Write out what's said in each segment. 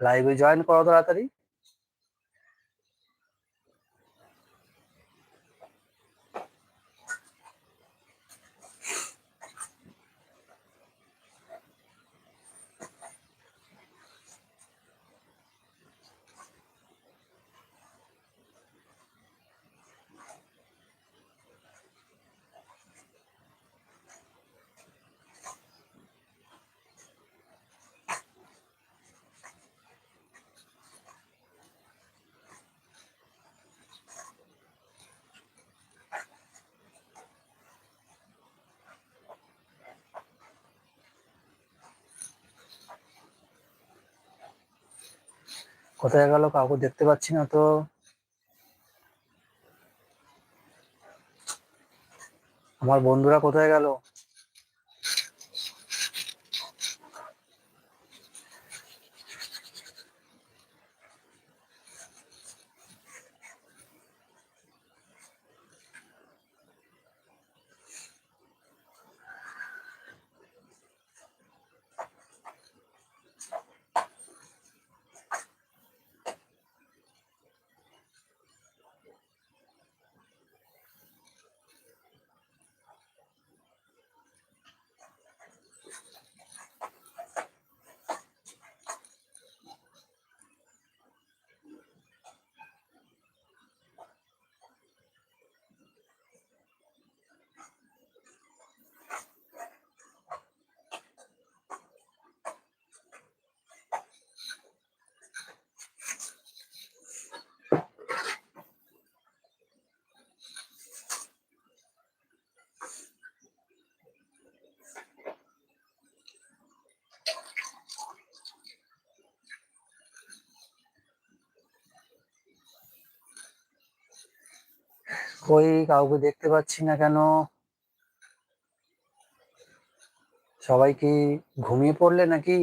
লাইভে জয়েন করো তাড়াতাড়ি। কোথায় গেল কাউকে দেখতে পাচ্ছি না তো। আমার বন্ধুরা কোথায় গেল? কই কাউকে দেখতে পাচ্ছি না কেন? সবাই কি ঘুমিয়ে পড়লে নাকি?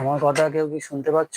আমার কথা কেউ কি শুনতে পাচ্ছ?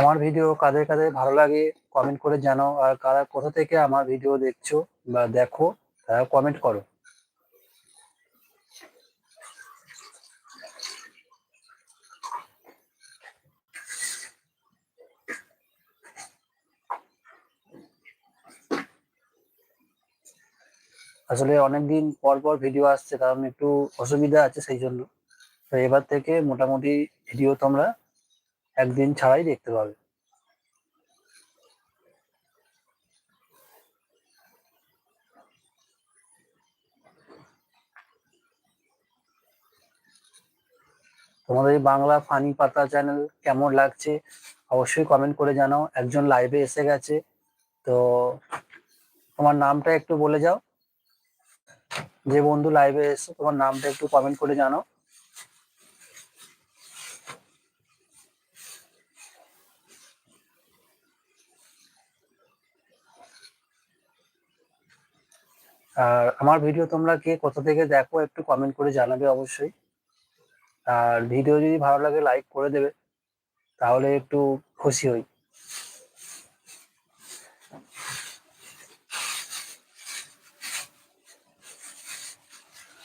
আমার ভিডিও কাদের কাদের ভালো লাগে কমেন্ট করে জানাও। আর কারা কোথা থেকে আমার ভিডিও দেখছ বা দেখো, তারা কমেন্ট করো। আসলে অনেকদিন পর পর ভিডিও আসছে, কারণ একটু অসুবিধা আছে সেই জন্য। তো এবার থেকে মোটামুটি ভিডিও তোমরা একদিন ছাড়াই দেখতে পাবে। তোমাদের বাংলা ফানি পাতা চ্যানেল কেমন লাগছে অবশ্যই কমেন্ট করে জানাও। একজন লাইভে এসে গেছে। তো তোমার নামটা একটু বলে যাও। যে বন্ধু লাইভে এসে তোমার নামটা একটু কমেন্ট করে জানাও। আর আমার ভিডিও তোমরা কে কোথা থেকে দেখো একটু কমেন্ট করে জানাবে অবশ্যই। আর ভিডিও যদি ভালো লাগে লাইক করে দেবে, তাহলে একটু খুশি হই।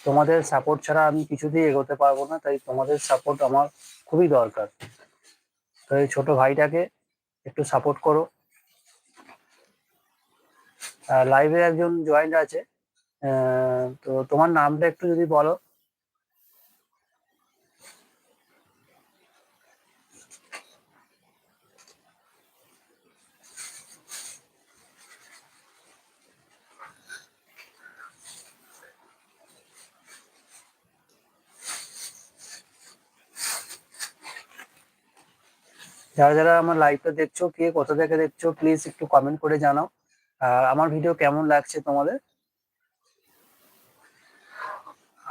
তোমাদের সাপোর্ট ছাড়া আমি কিছুতেই এগোতে পারব না, তাই তোমাদের সাপোর্ট আমার খুবই দরকার। তো এই ছোট ভাইটাকে একটু সাপোর্ট করো। লাইভে একজন জয়েন্ট আছে। তো তোমার নামটা একটু যদি বলো। যারা যারা আমার লাইভটা দেখছ, কে কোথা থেকে দেখছ প্লিজ একটু কমেন্ট করে জানাও। আর আমার ভিডিও কেমন লাগছে তোমাদের?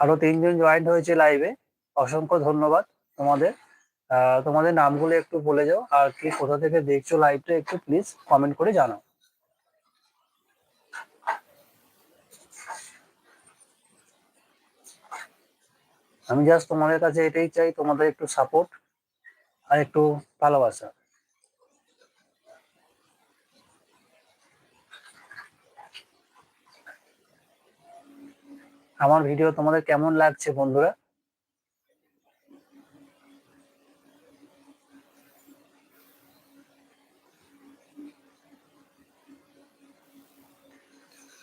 আরও তিনজন জয়েন্ট হয়েছে লাইভে অসংখ্য ধন্যবাদ তোমাদের। তোমাদের নামগুলো একটু বলে যাও আর কে কোথা থেকে দেখছ লাইভটা একটু প্লিজ কমেন্ট করে জানাও। আমি জাস্ট তোমাদের কাছে এটাই চাই, তোমাদের একটু সাপোর্ট আর একটু ভালোবাসা। আমার ভিডিও তোমাদের কেমন লাগছে, বন্ধুরা?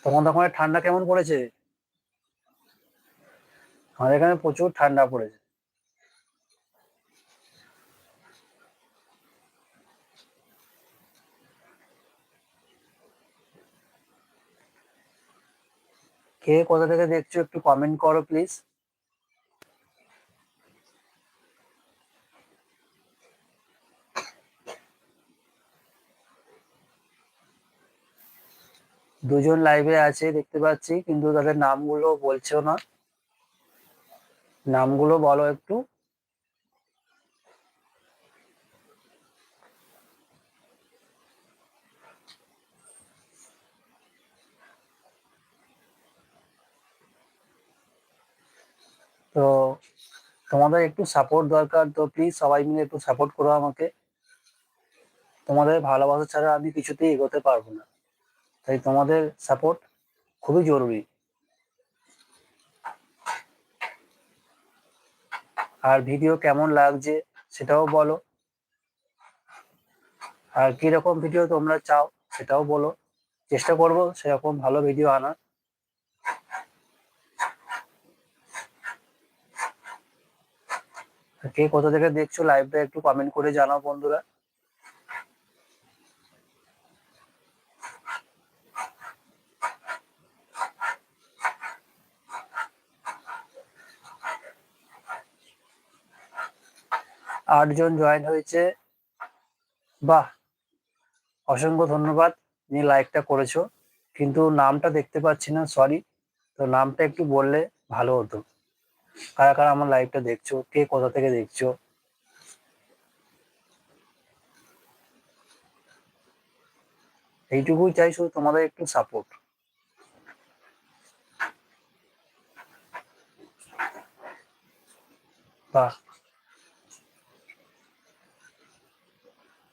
তোমাদের ওখানে ঠান্ডা কেমন পড়েছে? আমাদের এখানে প্রচুর ঠান্ডা পড়েছে। কে কোথা থেকে দেখছ একটু কমেন্ট করো প্লিজ দুজন লাইভে আছে, দেখতে পাচ্ছি, কিন্তু তাদের নামগুলো বলছেও না। নামগুলো বলো একটু। তো তোমাদের একটু সাপোর্ট দরকার, তো প্লিজ সবাই মিলে একটু সাপোর্ট করো আমাকে। তোমাদের ভালোবাসা ছাড়া আমি কিছুতেই এগোতে পারব না। তাই তোমাদের সাপোর্ট খুবই জরুরি। আর ভিডিও কেমন লাগছে সেটাও বলো। আর কীরকম ভিডিও তোমরা চাও সেটাও বলো। চেষ্টা করব সেরকম ভালো ভিডিও আনার। কে কোথা থেকে দেখছ লাইভটা একটু কমেন্ট করে জানাও বন্ধুরা। আটজন জয়েন হয়েছে। বাহ, অসংখ্য ধন্যবাদ যে লাইকটা করেছ। কিন্তু নামটা দেখতে পাচ্ছি না সরি তো নামটা একটু বললে ভালো হতো। কারা কারা আমার লাইভটা দেখছ? কে কোথা থেকে দেখছ? এইটুকুই চাই শুধু তোমাদের একটু সাপোর্ট বাহ।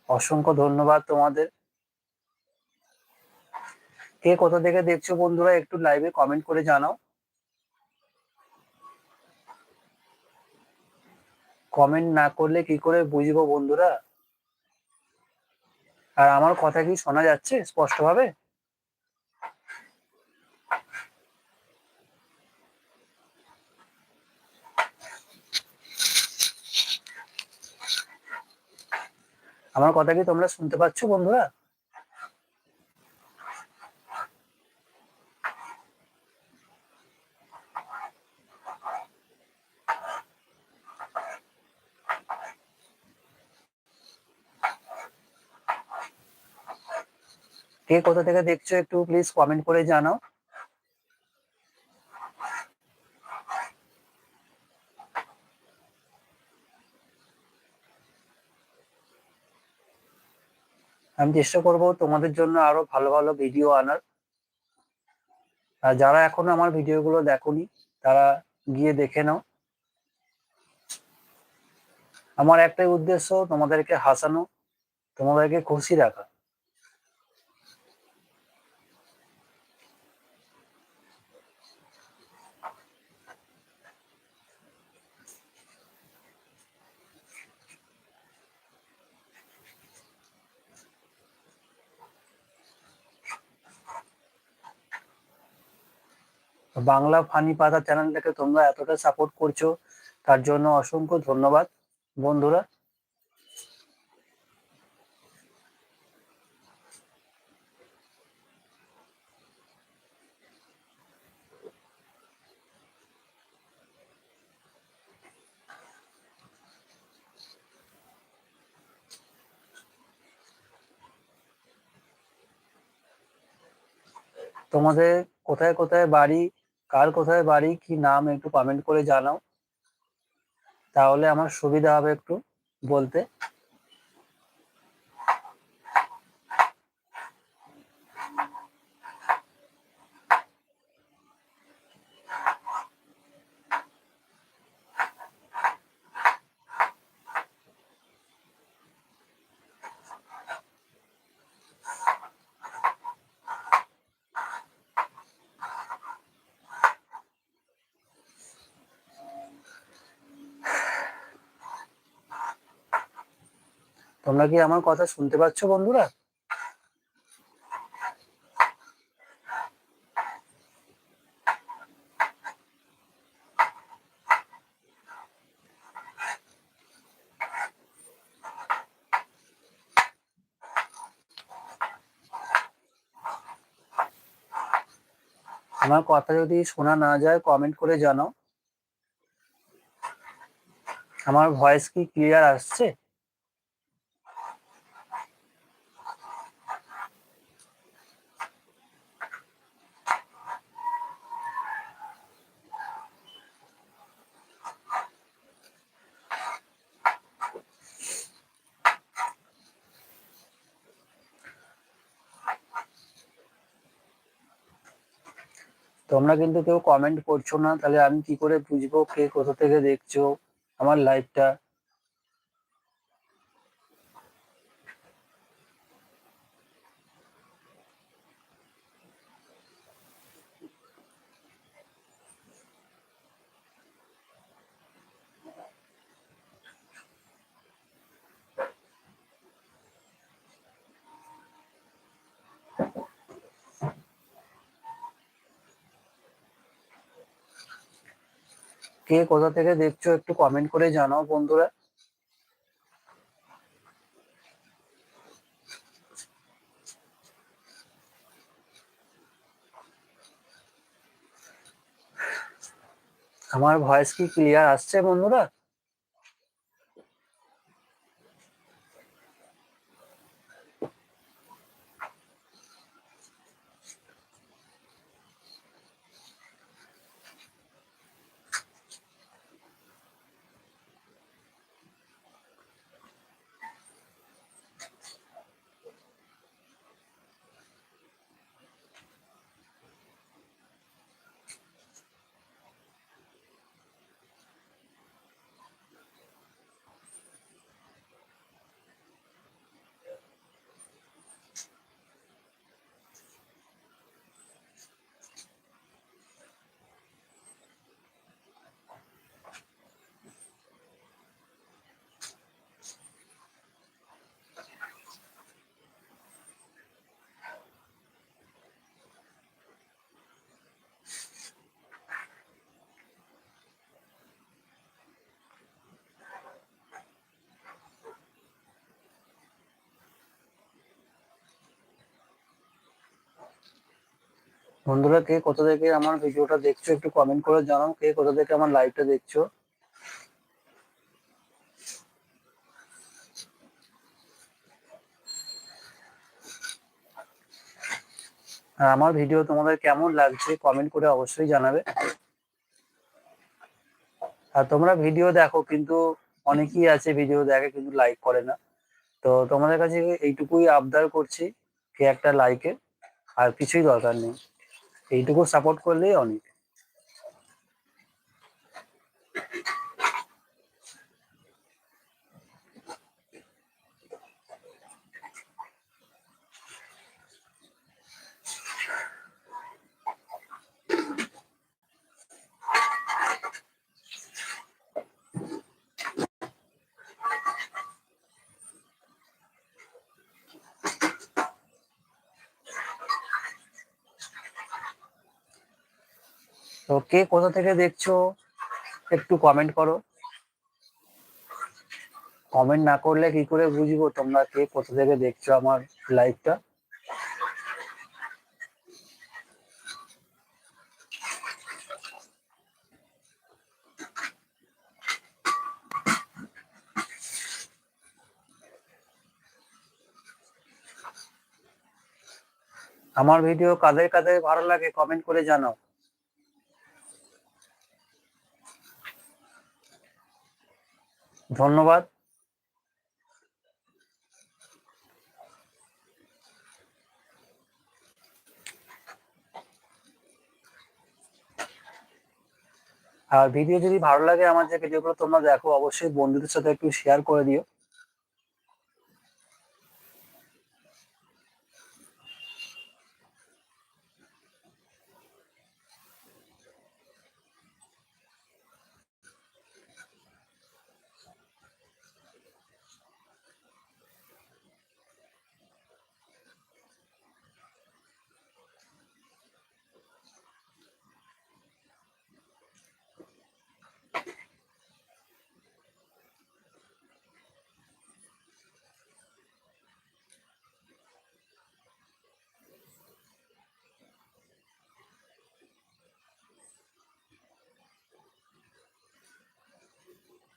অসংখ্য ধন্যবাদ তোমাদের। কে কোথা থেকে দেখছ বন্ধুরা, একটু লাইভে কমেন্ট করে জানাও। কমেন্ট না করলে কি করে বুঝব বন্ধুরা? আর আমার কথা কি শোনা যাচ্ছে স্পষ্টভাবে? আমার কথা কি তোমরা শুনতে পাচ্ছ বন্ধুরা? কে কোথা থেকে দেখছ একটু প্লিজ কমেন্ট করে জানাও। আমি চেষ্টা করব তোমাদের জন্য আরও ভালো ভালো ভিডিও আনার। আর যারা এখনও আমার ভিডিওগুলো দেখোনি, তারা গিয়ে দেখে নাও। আমার একটাই উদ্দেশ্য, তোমাদেরকে হাসানো, তোমাদেরকে খুশি রাখা। বাংলা ফানি পাতা চ্যানেলটাকে তোমরা এতটা সাপোর্ট করছ, তার জন্য অসংখ্য ধন্যবাদ। বন্ধুরা, তোমাদের কোথায় কোথায় বাড়ি কার কোথায় বাড়ি, কি নাম একটু কমেন্ট করে জানাও। তাহলে আমার সুবিধা হবে একটু বলতে। তোমরা কি আমার কথা শুনতে পাচ্ছ বন্ধুরা? আমার কথা যদি শোনা না যায় কমেন্ট করে জানাও। আমার ভয়েস কি ক্লিয়ার আসছে? তোমরা কিন্তু কেউ কমেন্ট করছ না, তাহলে আমি কি করে বুঝব কে কোথা থেকে দেখছ আমার লাইভটা কে কোথা থেকে দেখছ একটু কমেন্ট করে জানাও বন্ধুরা। আমার ভয়েস কি ক্লিয়ার আসছে বন্ধুরা? বন্ধুরা, কে কোথা থেকে আমার ভিডিওটা দেখছ একটু কমেন্ট করে জানাও, কে কোথা থেকে আমার লাইভটা দেখছ। আর আমার ভিডিও তোমাদের কেমন লাগছে কমেন্ট করে অবশ্যই জানাবে। আর তোমরা ভিডিও দেখো, কিন্তু অনেকেই আছে ভিডিও দেখে কিন্তু লাইক করে না। তো তোমাদের কাছে এইটুকুই আবদার করছি, কে একটা লাইকে আর কিছুই দরকার নেই। এইটুকু সাপোর্ট করলেই অনেক। কে কোথা থেকে দেখছ, একটু কমেন্ট করো। কমেন্ট না করলে কি করে বুঝব তোমরা কে কোথা থেকে দেখছ আমার লাইভটা আমার ভিডিও কাদের কাদের ভালো লাগে কমেন্ট করে জানাও। ধন্যবাদ। আর ভিডিও যদি ভালো লাগে আমার যে ভিডিওগুলো তোমরা দেখো, অবশ্যই বন্ধুদের সাথে একটু শেয়ার করে দিও।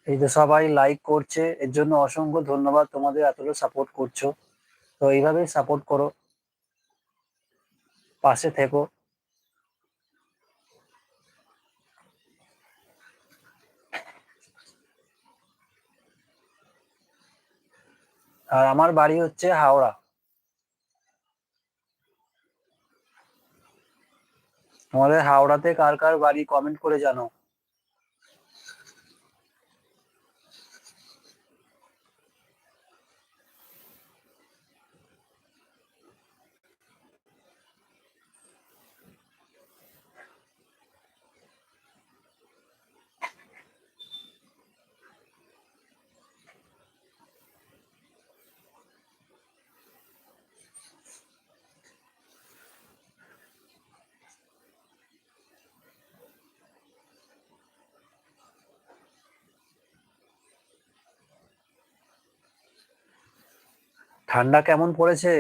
এই তো সবাই লাইক করছে, এর জন্য অসংখ্য ধন্যবাদ তোমাদের এতটা সাপোর্ট করছ। তো এইভাবেই সাপোর্ট করো, পাশে থেকো। আর আমার বাড়ি হচ্ছে হাওড়া। তোমাদের হাওড়াতে কার কার বাড়ি কমেন্ট করে জানাও। ঠান্ডা কেমন পড়েছে?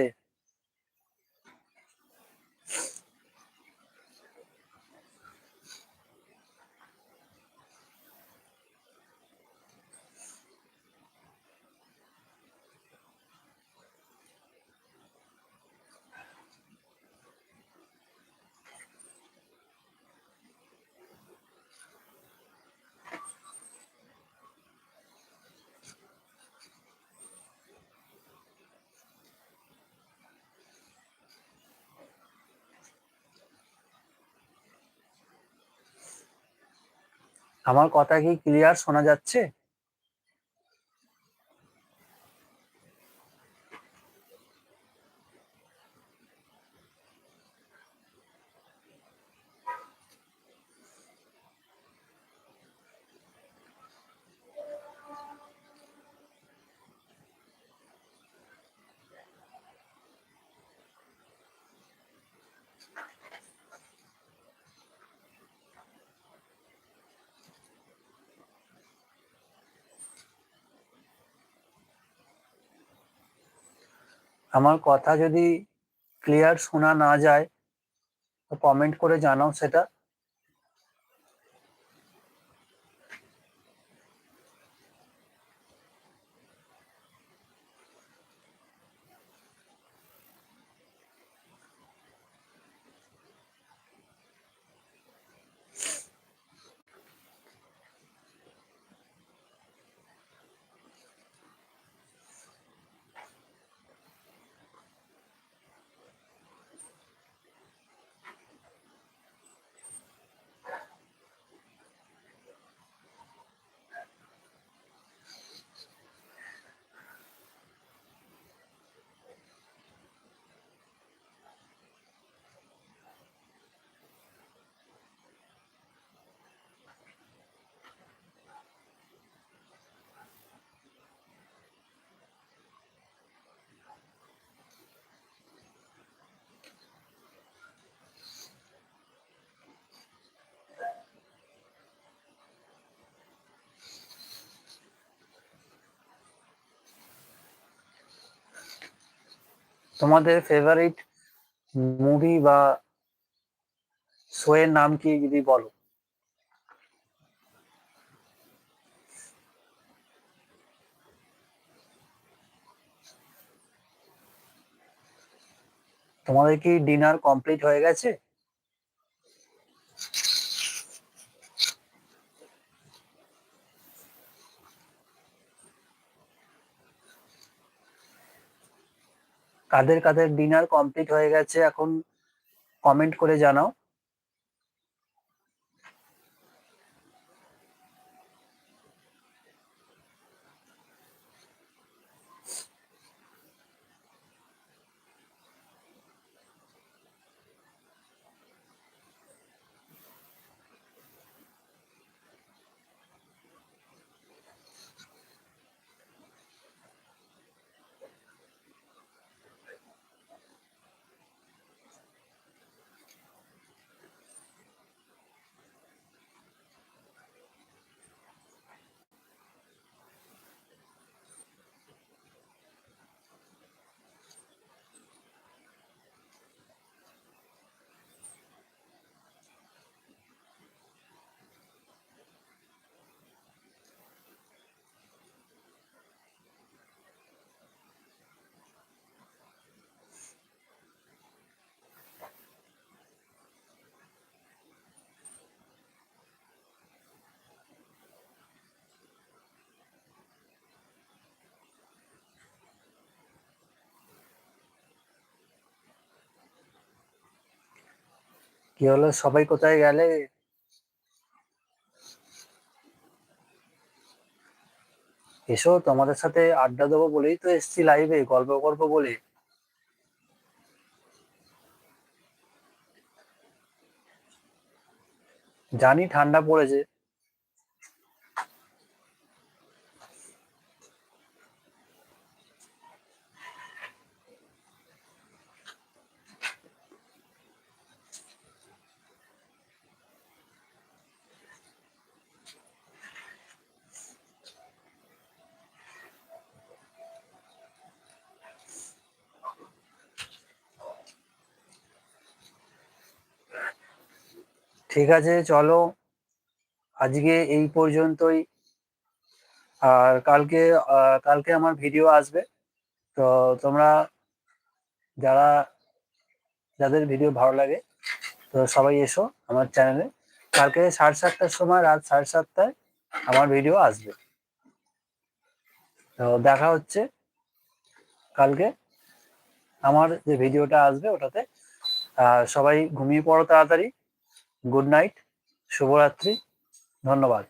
আমার কথা কি ক্লিয়ার শোনা যাচ্ছে? আমার কথা যদি ক্লিয়ার শোনা না যায় তো কমেন্ট করে জানাও সেটা। তোমাদের ফেভারিট মুভি বা শো এর নাম কি যদি বলো? তোমাদের কি ডিনার কমপ্লিট হয়ে গেছে? কাদের কাদের ডিনার কমপ্লিট হয়ে গেছে এখন কমেন্ট করে জানাও। কি হলো? সবাই কোথায় গেলে? এসো, তোমাদের সাথে আড্ডা দেবো বলেই তো এসছি লাইভে গল্প গল্প বলে। জানি ঠান্ডা পড়েছে। ঠিক আছে, চলো। আজকে এই পর্যন্তই। আর কালকে কালকে আমার ভিডিও আসবে। তো তোমরা যারা, যাদের ভিডিও ভালো লাগে, তো সবাই এসো আমার চ্যানেলে কালকে সাড়ে সাতটার সময়, রাত সাড়ে সাতটায় আমার ভিডিও আসবে। তো দেখা হচ্ছে কালকে। আমার যে ভিডিওটা আসবে ওটাতে সবাই ঘুমিয়ে পড়ো তাড়াতাড়ি। গুড নাইট শুভরাত্রি ধন্যবাদ।